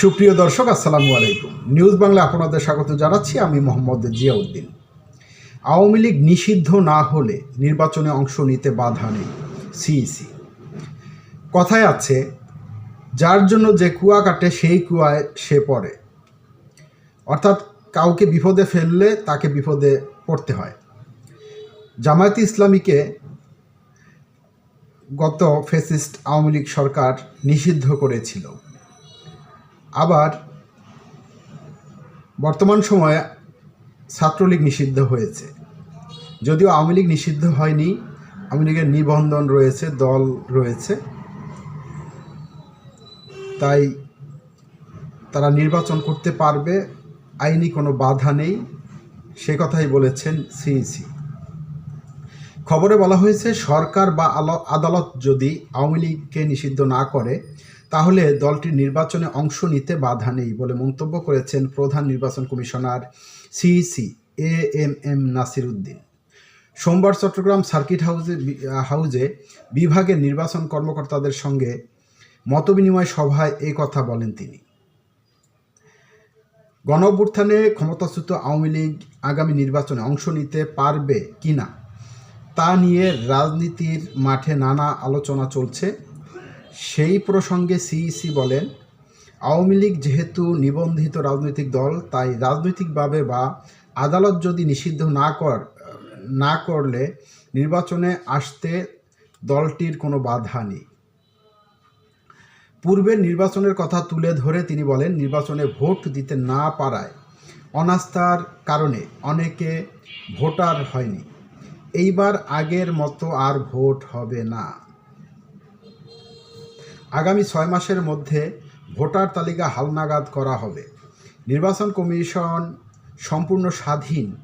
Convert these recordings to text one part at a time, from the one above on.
সুপ্রিয় দর্শক, আসসালামু আলাইকুম। নিউজ বাংলা আপনাদের স্বাগত জানাচ্ছি আমি মোহাম্মদ জিয়াউদ্দিন। আওয়ামী লীগ নিষিদ্ধ না হলে নির্বাচনে অংশ নিতে বাধা নেই সিইসি। কথায় আছে, যার জন্য যে কুয়া কাটে সেই কুয়ায় সে পড়ে। অর্থাৎ কাউকে বিপদে ফেললে তাকে বিপদে পড়তে হয়। জামায়াতে ইসলামীকে গত ফেসিস্ট আওয়ামী লীগ সরকার নিষিদ্ধ করেছিল। আবার বর্তমান সময়ে ছাত্রলীগ নিষিদ্ধ হয়েছে। যদিও আওয়ামী লীগ নিষিদ্ধ হয়নি, আওয়ামী লীগের নিবন্ধন রয়েছে, দল রয়েছে। তাই তারা নির্বাচন করতে পারবে, আইনি কোনো বাধা নেই, সে কথাই বলেছেন সিইসি। খবরে বলা হয়েছে, সরকার বা আদালত যদি আওয়ামী লীগকে নিষিদ্ধ না করে তাহলে দলটির নির্বাচনে অংশ নিতে বাধা নেই বলে মন্তব্য করেছেন প্রধান নির্বাচন commissioner CEC A M M Nasir Uddin সোমবার চট্টগ্রাম সার্কিট হাউসে হাউজে বিভাগের নির্বাচন কর্মকর্তাদের সঙ্গে মতবিনিময় সভায় এই কথা বলেন তিনি। গণ অভ্যুত্থানে ক্ষমতাচ্যুত আওয়ামী লীগ আগামী নির্বাচনে অংশ নিতে পারবে কি না তা নিয়ে রাজনীতির মাঠে নানা আলোচনা চলছে। সেই প্রসঙ্গে সিইসি বলেন, আওয়ামী লীগ যেহেতু নিবন্ধিত রাজনৈতিক দল, তাই রাজনৈতিকভাবে বা আদালত যদি নিষিদ্ধ না কর, না করলে নির্বাচনে আসতে দলটির কোনো বাধা নেই। পূর্বের নির্বাচনের কথা তুলে ধরে তিনি বলেন, নির্বাচনে ভোট দিতে না পারায় অনাস্থার কারণে অনেকে ভোটার হয়নি। এইবার আগের মতো আর ভোট হবে না। আগামী ছয় মাসের মধ্যে ভোটার তালিকা হালনাগাদ করা হবে। নির্বাচন কমিশন সম্পূর্ণ স্বাধীন।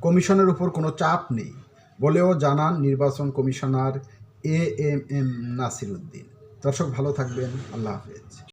কমিশনের উপর কোনো চাপ নেই বলেও জানান নির্বাচন commissioner A M M Nasir Uddin দর্শক ভালো থাকবেন। আল্লাহ হাফেজ।